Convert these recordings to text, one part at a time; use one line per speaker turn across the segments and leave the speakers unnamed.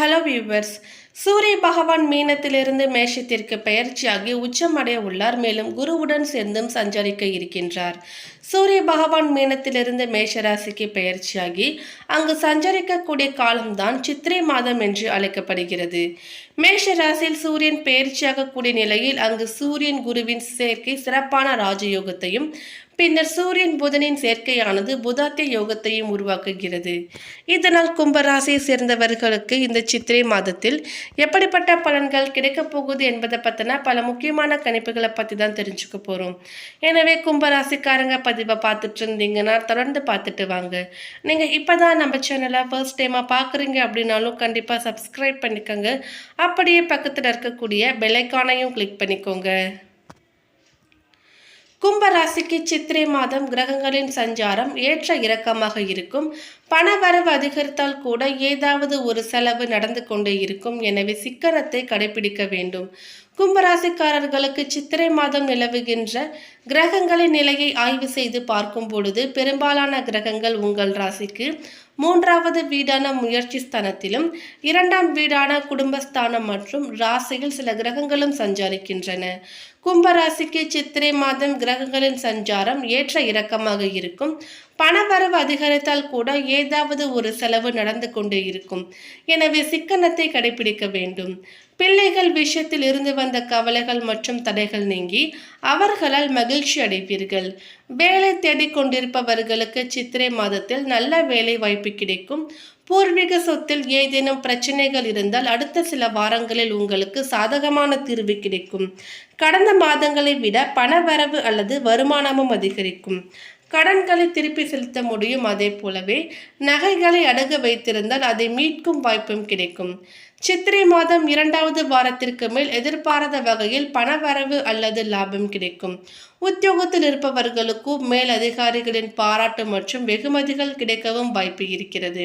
Hello viewers சூரிய பகவான் மீனத்திலிருந்து மேஷத்திற்கு பெயர்ச்சியாகி உச்சமடைய உள்ளார். மேலும் குருவுடன் சேர்ந்தும் சஞ்சரிக்க இருக்கின்றார். சூரிய பகவான் மீனத்திலிருந்து மேஷராசிக்கு பெயர்ச்சியாகி அங்கு சஞ்சரிக்கக்கூடிய காலம்தான் சித்திரை மாதம் என்று அழைக்கப்படுகிறது. மேஷ ராசியில் சூரியன் பயிற்சியாகக்கூடிய நிலையில் அங்கு சூரியன் குருவின் சேர்க்கை சிறப்பான ராஜயோகத்தையும் பின்னர் சூரியன் புதனின் சேர்க்கையானது புதாத்திய யோகத்தையும் உருவாக்குகிறது. இதனால் கும்பராசியை சேர்ந்தவர்களுக்கு இந்த சித்திரை மாதத்தில் எப்படிப்பட்ட பலன்கள் கிடைக்கப் போகுது என்பதை பற்றின பல முக்கியமான கணிப்புகளை பற்றி தான் தெரிஞ்சுக்க போகிறோம் எனவே கும்பராசிக்காரங்க பதிவை பார்த்துட்டு இருந்தீங்கன்னா தொடர்ந்து பார்த்துட்டு வாங்க. நீங்கள் இப்போ தான் நம்ம சேனலை ஃபர்ஸ்ட் டைமாக பார்க்குறீங்க அப்படின்னாலும் கண்டிப்பாக சப்ஸ்கிரைப் பண்ணிக்கோங்க. அப்படியே பக்கத்தில் இருக்கக்கூடிய பெலைக்கானையும் கிளிக் பண்ணிக்கோங்க. கும்பராசிக்கு சித்திரை மாதம் கிரகங்களின் சஞ்சாரம் ஏற்ற இறக்கமாக இருக்கும். பணவரவு அதிகரித்தால் கூட ஏதாவது ஒரு செலவு நடந்து கொண்டே இருக்கும். எனவே சிக்கனத்தை கடைபிடிக்க வேண்டும். கும்பராசிக்காரர்களுக்கு சித்திரை மாதம் நிலவுகின்ற கிரகங்களின் நிலையை ஆய்வு செய்து பார்க்கும் பொழுது பெரும்பாலான கிரகங்கள் உங்கள் ராசிக்கு மூன்றாவது வீடான முயற்சி ஸ்தானத்திலும் இரண்டாம் வீடான குடும்பஸ்தானம் மற்றும் ராசியில் சில கிரகங்களும் சஞ்சாரிக்கின்றன. கும்பராசிக்கு சித்திரை மாதம் கிரகங்களின் சஞ்சாரம் ஏற்ற இறக்கமாக இருக்கும். பணவரவு அதிகரித்தால் கூட ஏதாவது ஒரு செலவு நடந்து கொண்டே இருக்கும். எனவே சிக்கனத்தை கடைபிடிக்க வேண்டும். பிள்ளைகள் விஷயத்தில் இருந்து வந்த கவலைகள் மற்றும் தடைகள் நீங்கி அவர்களால் மகிழ்ச்சி அடைவீர்கள். வேலை தேடிக் கொண்டிருப்பவர்களுக்கு சித்திரை மாதத்தில் நல்ல வேலை வாய்ப்பு கிடைக்கும். பூர்வீக சொத்தில் ஏதேனும் பிரச்சனைகள் இருந்தால் அடுத்த சில வாரங்களில் உங்களுக்கு சாதகமான தீர்வு கிடைக்கும். கடந்த மாதங்களை விட பண வரவு அல்லது வருமானமும் அதிகரிக்கும். கடன்களை திருப்பி செலுத்த முடியும். அதே போலவே நகைகளை அடகு வைத்திருந்தால் அதை மீட்கும் வாய்ப்பும் கிடைக்கும். சித்திரை மாதம் இரண்டாவது வாரத்திற்கு மேல் எதிர்பாராத வகையில் பணவரவு அல்லது லாபம் கிடைக்கும். உத்தியோகத்தில் இருப்பவர்களுக்கும் மேல் அதிகாரிகளின் பாராட்டு மற்றும் வெகுமதிகள் கிடைக்கவும் வாய்ப்பு இருக்கிறது.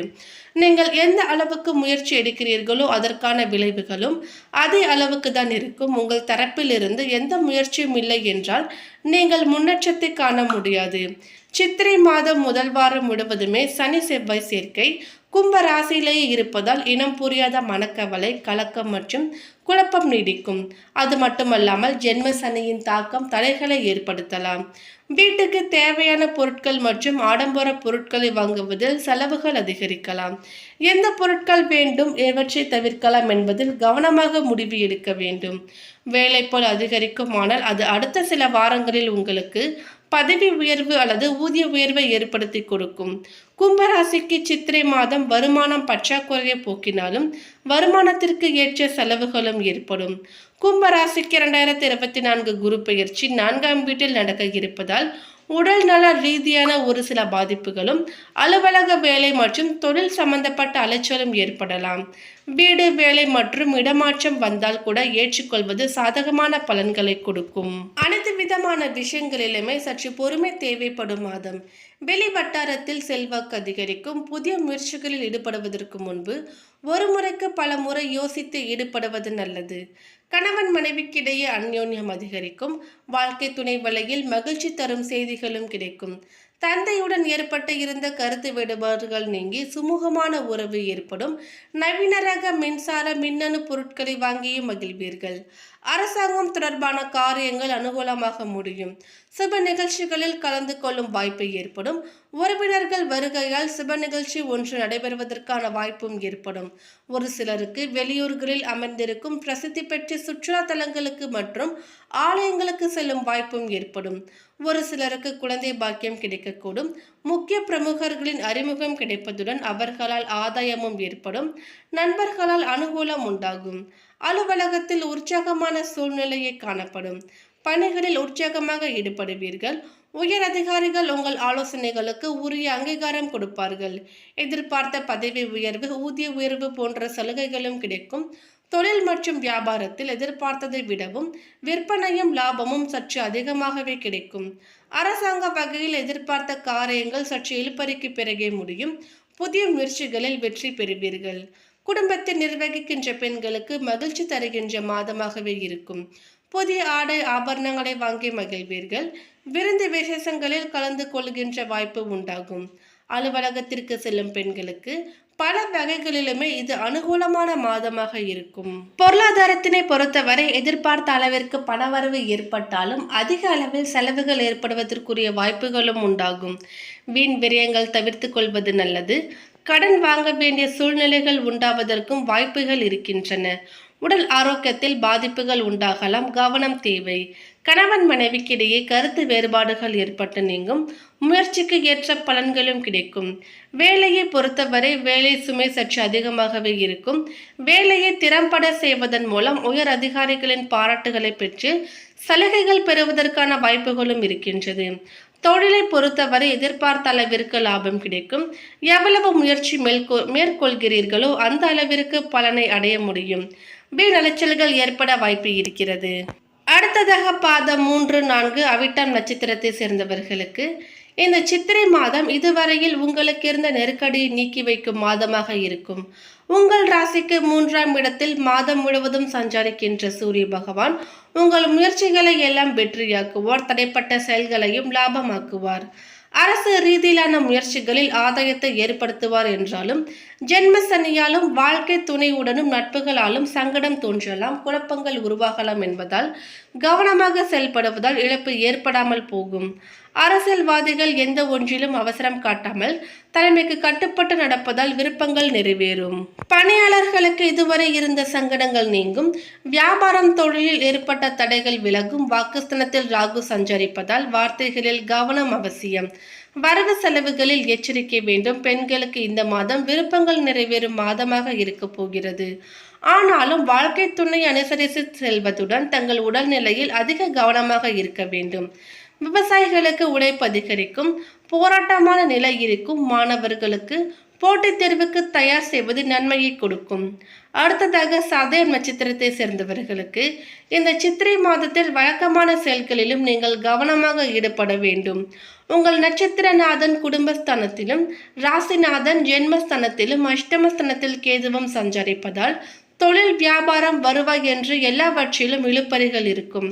நீங்கள் எந்த அளவுக்கு முயற்சி எடுக்கிறீர்களோ அதற்கான விளைவுகளும் அதே அளவுக்கு தான் இருக்கும். உங்கள் தரப்பிலிருந்து எந்த முயற்சியும் இல்லை என்றால் நீங்கள் முன்னேற்றத்தை காண முடியாது. சித்திரை மாதம் முதல் வாரம் முழுவதுமே சனி செவ்வாய் சேர்க்கை கும்ப ராசியிலேயே இருப்பதால் இனம் புரியாத மனக்கவலை கலக்கம் மற்றும் குழப்பம் நீடிக்கும். அது மட்டுமல்லாமல் ஜென்ம சனியின் தாக்கம் தலைகளை ஏற்படுத்தலாம். வீட்டுக்கு தேவையான பொருட்கள் மற்றும் ஆடம்பர பொருட்களை வாங்குவதில் செலவுகள் அதிகரிக்கலாம். எந்த பொருட்கள் வேண்டும் எவற்றை தவிர்க்கலாம் என்பதில் கவனமாக முடிவு எடுக்க வேண்டும். வேலை போல் அதிகரிக்குமானால் அது அடுத்த சில வாரங்களில் உங்களுக்கு பதவி உயர்வு அல்லது ஊதிய உயர்வை ஏற்படுத்தி கொடுக்கும். கும்பராசிக்கு சித்திரை மாதம் வருமானம் பற்றாக்குறையை போக்கினாலும் வருமானத்திற்கு ஏற்ற செலவுகளும் ஏற்படும். கும்பராசிக்கு இரண்டாயிரத்தி இருபத்தி நான்கு குரு பயிற்சி நான்காம் வீட்டில் நடக்க இருப்பதால் உடல் நல ரீதியான ஒரு சில பாதிப்புகளும் அலுவலக வேலை மற்றும் தொழில் சம்பந்தப்பட்ட அலைச்சலும் ஏற்படலாம். வீடு வேலை மற்றும் இடமாற்றம் வந்தால் கூட ஏற்றுக்கொள்வது சாதகமான பலன்களை கொடுக்கும். அனைத்து விதமான விஷயங்களிலுமே சற்று பொறுமை தேவைப்படும் மாதம். வெளி வட்டாரத்தில் செல்வாக்கு அதிகரிக்கும் புதிய முயற்சிகளில் ஈடுபடுவதற்கு முன்பு ஒரு முறைக்கு பல முறை யோசித்து ஈடுபடுவது நல்லது. கணவன் மனைவிக்கிடையே அந்யோன்யம் அதிகரிக்கும். வாழ்க்கை துணை வலையில் மகிழ்ச்சி தரும் செய்திகளும் கிடைக்கும். தந்தையுடன் ஏற்பட்டு இருந்த கருத்து வேறுபாடுகள் நீங்கி சுமூகமான உறவு ஏற்படும். நவீன ரக மின்சார மின்னணு பொருட்களை வாங்கியும் மகிழ்வீர்கள். அரசாங்கம் தொடர்பான காரியங்கள் அனுகூலமாக முடியும். சுப நிகழ்ச்சிகளில் கலந்து கொள்ளும் வாய்ப்பு ஏற்படும். உறவினர்கள் வருகையால் சுப நிகழ்ச்சி ஒன்று நடைபெறுவதற்கான வாய்ப்பும் ஏற்படும். ஒரு சிலருக்கு வெளியூர்களில் அமர்ந்திருக்கும் பிரசித்தி பெற்ற சுற்றுலா தலங்களுக்கு மற்றும் ஆலயங்களுக்கு செல்லும் வாய்ப்பும் ஏற்படும். ஒரு சிலருக்கு குழந்தை பாக்கியம் கிடைக்கக்கூடும். முக்கிய பிரமுகர்களின் அறிமுகம் கிடைப்பதுடன் அவர்களால் ஆதாயமும் ஏற்படும். நண்பர்களால் அனுகூலம் உண்டாகும். அலுவலகத்தில் உற்சாகமான சூழ்நிலையை காணப்படும். பணிகளில் உற்சாகமாக ஈடுபடுவீர்கள். உயர் அதிகாரிகள் உங்கள் ஆலோசனைகளுக்கு உரிய அங்கீகாரம் கொடுப்பார்கள். எதிர்பார்த்த பதவி உயர்வு ஊதிய உயர்வு போன்ற சலுகைகளும் கிடைக்கும். தொழில் மற்றும் வியாபாரத்தில் எதிர்பார்த்ததை விடவும் விற்பனையும் லாபமும் சற்று அதிகமாகவே கிடைக்கும். அரசாங்க வகையில் எதிர்பார்த்த காரியங்கள் சற்று இழுப்பறிக்கு பிறகே முடியும். புதிய முயற்சிகளில் வெற்றி பெறுவீர்கள். குடும்பத்தை நிர்வகிக்கின்ற பெண்களுக்கு மகிழ்ச்சி தருகின்ற மாதமாகவே இருக்கும். புதிய ஆடை ஆபரணங்களை வாங்கி மகிழ்வீர்கள். விருந்து விசேஷங்களில் கலந்து கொள்கின்ற வாய்ப்பு உண்டாகும். அலுவலகத்திற்கு செல்லும் பெண்களுக்கு பல வகைகளிலுமே இது அனுகூலமான மாதமாக இருக்கும். பொருளாதாரத்தினை பொறுத்தவரை எதிர்பார்த்த அளவிற்கு பணவரவு ஏற்பட்டாலும் அதிக அளவில் செலவுகள் ஏற்படுவதற்குரிய வாய்ப்புகளும் உண்டாகும். வீண் விரயங்கள் தவிர்த்து கொள்வது நல்லது. கடன் வாங்க வேண்டிய சூழ்நிலைகள் உண்டாவதற்கும் வாய்ப்புகள் இருக்கின்றன. உடல் ஆரோக்கியத்தில் பாதிப்புகள் உண்டாகலாம் கவனம் தேவை. கணவன் மனைவிக்கிடையே கருத்து வேறுபாடுகள் ஏற்பட்டு நீங்கும். முயற்சிக்கு ஏற்ற பலன்களும் கிடைக்கும். வேலையை பொறுத்தவரை வேலை சுமை சற்று அதிகமாகவே இருக்கும். வேலையை திறம்பட செய்வதன் மூலம் உயர் அதிகாரிகளின் பாராட்டுகளை பெற்று சலுகைகள் பெறுவதற்கான வாய்ப்புகளும் இருக்கின்றது. தொழிலை பொறுத்தவரை எதிர்பார்த்த அளவிற்கு லாபம் கிடைக்கும். எவ்வளவு முயற்சி மேற்கொ மேற்கொள்கிறீர்களோ அந்த அளவிற்கு பலனை அடைய முடியும். வீண் அலைச்சல்கள் ஏற்பட வாய்ப்பு இருக்கிறது. அடுத்ததாக பாதம் மூன்று நான்கு அவிட்டம் நட்சத்திரத்தை சேர்ந்தவர்களுக்கு இந்த சித்திரை மாதம் இதுவரையில் உங்களுக்கு இருந்த நெருக்கடியை நீக்கி வைக்கும் மாதமாக இருக்கும். உங்கள் ராசிக்கு மூன்றாம் இடத்தில் மாதம் முழுவதும் சஞ்சரிக்கின்ற சூரிய பகவான் உங்கள் முயற்சிகளை எல்லாம் வெற்றியாக்குவார் தடைப்பட்ட செயல்களையும் லாபமாக்குவார். அரசு ரீதியிலான முயற்சிகளில் ஆதாயத்தை ஏற்படுத்துவார் என்றாலும் ஜென்ம சனியாலும் வாழ்க்கை துணையுடனும் நட்புகளாலும் சங்கடம் தோன்றலாம் குழப்பங்கள் உருவாகலாம் என்பதால் கவனமாக செயல்படுவதால் இழப்பு ஏற்படாமல் போகும். அரசியல்வாதிகள் எந்த ஒன்றிலும் அவசரம் காட்டாமல் தலைமைக்கு கட்டுப்பட்டு நடப்பதால் விருப்பங்கள் நிறைவேறும். பணியாளர்களுக்கு இதுவரை இருந்த சங்கடங்கள் நீங்கும். வியாபாரம் தொழிலில் ஏற்பட்ட தடைகள் விலகும். வாக்குஸ்தனத்தில் ராகு சஞ்சரிப்பதால் வார்த்தைகளில் கவனம் அவசியம். வரவு செலவுகளில் எச்சரிக்கை வேண்டும். பெண்களுக்கு இந்த மாதம் விருப்பங்கள் நிறைவேறும் மாதமாக இருக்க போகிறது. ஆனாலும் வாழ்க்கை துணை அனுசரித்து செல்வதுடன் தங்கள் உடல்நிலையில் அதிக கவனமாக இருக்க வேண்டும். விவசாயிகளுக்கு உழைப்பு அதிகரிக்கும் போராட்டமான நிலை இருக்கும் மாணவர்களுக்கு போட்டித் தேர்வுக்கு தயார் செய்வது நன்மையை கொடுக்கும். அடுத்ததாக சதயம் நட்சத்திரத்தை சேர்ந்தவர்களுக்கு இந்த சித்திரை மாதத்தில் வழக்கமான செயல்களிலும் நீங்கள் கவனமாக ஈடுபட வேண்டும். உங்கள் நட்சத்திரநாதன் குடும்பஸ்தானத்திலும் ராசிநாதன் ஜென்மஸ்தானத்திலும் அஷ்டமஸ்தானத்தில் கேதுவம் சஞ்சரிப்பதால் தொழில் வியாபாரம் வருவாய் என்று எல்லாவற்றிலும் இழுப்பறிகள் இருக்கும்.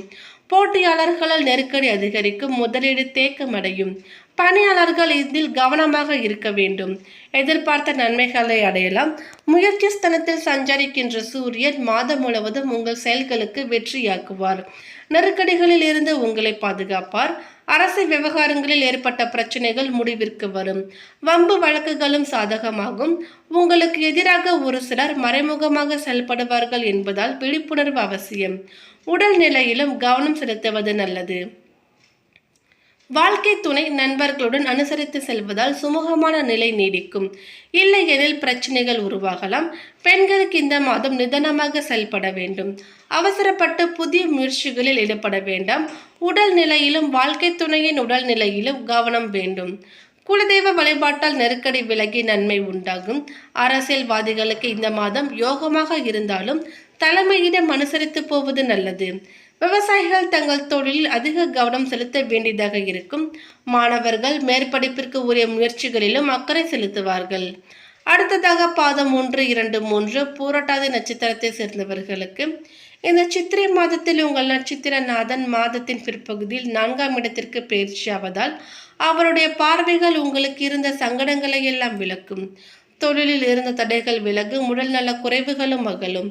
போட்டியாளர்களால் நெருக்கடி அதிகரிக்கும் முதலீடு தேக்கமடையும். பணியாளர்கள் இதில் கவனமாக இருக்க வேண்டும். எதிர்பார்த்த நன்மைகளை அடையலாம். முயற்சி ஸ்தனத்தில் சஞ்சரிக்கின்ற சூரியன் மாதம் முழுவதும் உங்கள் செயல்களுக்கு வெற்றியாக்குவார். நெருக்கடிகளில் இருந்து உங்களை பாதுகாப்பார். அரசு விவகாரங்களில் ஏற்பட்ட பிரச்சனைகள் முடிவிற்கு வரும். வம்பு வழக்குகளும் சாதகமாகும். உங்களுக்கு எதிராக ஒரு சிலர் மறைமுகமாக செயல்படுவார்கள் என்பதால் விழிப்புணர்வு அவசியம். உடல் நிலையிலும் கவனம் செலுத்துவது நல்லது. வாழ்க்கை துணை நண்பர்களுடன் அனுசரித்து செல்வதால் சுமூகமான நிலை நீடிக்கும். இல்லையெனில் பிரச்சனைகள் உருவாகலாம். பெண்களுக்கு இந்த மாதம் நிதானமாக செயல்பட வேண்டும். அவசரப்பட்டு புதிய முயற்சிகளில் ஈடுபட வேண்டாம். உடல் நிலையிலும் வாழ்க்கை துணையின் உடல் நிலையிலும் கவனம் வேண்டும். குலதெய்வ வழிபாட்டால் நெருக்கடி விலகி நன்மை உண்டாகும். அரசியல்வாதிகளுக்கு இந்த மாதம் யோகமாக இருந்தாலும் தலைமையிடம் அனுசரித்து போவது நல்லது. விவசாயிகள் தங்கள் தொழிலில் அதிக கவனம் செலுத்த வேண்டியதாக இருக்கும். மாணவர்கள் மேற்படிப்பிற்கு உரிய முயற்சிகளிலும் அக்கறை செலுத்துவார்கள். அடுத்ததாக பாதம் ஒன்று இரண்டு மூன்று பூரட்டாதி நட்சத்திரத்தை சேர்ந்தவர்களுக்கு இந்த சித்திரை மாதத்தில் உங்கள் நட்சத்திரநாதன் மாதத்தின் பிற்பகுதியில் நான்காம் இடத்திற்கு பயிற்சியாவதால் அவருடைய பார்வைகள் உங்களுக்கு இருந்த சங்கடங்களை எல்லாம் விளக்கும். தொழிலில் இருந்த தடைகள் விலகும் உடல் நல குறைவுகளும் அகலும்.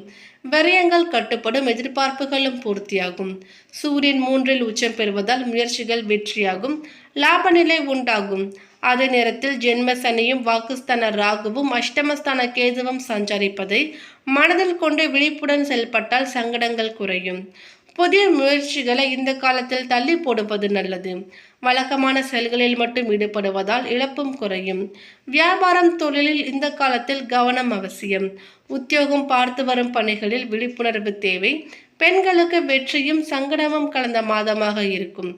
விரயங்கள் கட்டுப்படும் எதிர்பார்ப்புகளும் பூர்த்தியாகும். சூரியன் மூன்றில் உச்சம் பெறுவதால் முயற்சிகள் வெற்றியாகும் லாப நிலை உண்டாகும். அதே நேரத்தில் ஜென்மசனியும் வாக்குஸ்தான ராகுவும் அஷ்டமஸ்தான கேதுவும் சஞ்சரிப்பதை மனதில் கொண்டு விழிப்புடன் செயல்பட்டால் சங்கடங்கள் குறையும். புதிய முயற்சிகளை இந்த காலத்தில் தள்ளி போடுவது நல்லது. வழக்கமான செயல்களில் மட்டும் ஈடுபடுவதால் இழப்பும் குறையும். வியாபாரம் தொழிலில் இந்த காலத்தில் கவனம் அவசியம். உத்தியோகம் பார்த்து வரும் பணிகளில் விழிப்புணர்வு தேவை. பெண்களுக்கு வெற்றியும் சங்கடமும் கலந்த மாதமாக இருக்கும்.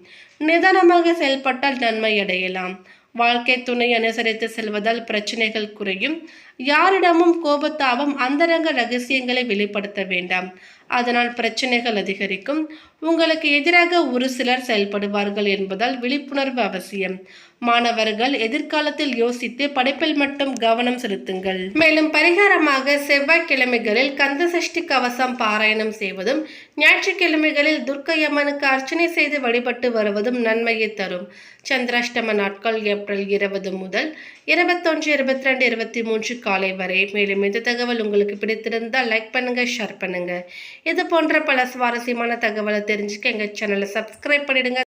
நிதானமாக செயல்பட்டால் நன்மை அடையலாம். வாழ்க்கை துணை அனுசரித்து செல்வதால் பிரச்சனைகள் குறையும். யாரிடமும் கோபத்தாவும் அந்தரங்க ரகசியங்களை வெளிப்படுத்த வேண்டாம். அதனால் பிரச்சனைகள் அதிகரிக்கும். உங்களுக்கு எதிராக ஒரு சிலர் செயல்படுவார்கள் என்பதால் விழிப்புணர்வு அவசியம். மாணவர்கள் எதிர்காலத்தில் யோசித்து படைப்பில் மட்டும் கவனம் செலுத்துங்கள். மேலும் பரிகாரமாக செவ்வாய்க்கிழமைகளில் கந்த சஷ்டி கவசம் பாராயணம் செய்வதும் ஞாயிற்றுக்கிழமைகளில் துர்க்கையம்மனுக்கு அர்ச்சனை செய்து வழிபட்டு வருவதும் நன்மையை தரும். சந்திராஷ்டம நாட்கள் ஏப்ரல் இருபது முதல் இருபத்தொன்று இருபத்தி ரெண்டு இருபத்தி மூன்று காலை வரை. மேலும் இந்த தகவல் உங்களுக்கு பிடித்திருந்தால் லைக் பண்ணுங்க ஷேர் பண்ணுங்க. இது போன்ற பல சுவாரஸ்யமான தகவலை தெரிஞ்சுக்க எங்கள் சேனலை சப்ஸ்கிரைப் பண்ணிடுங்க.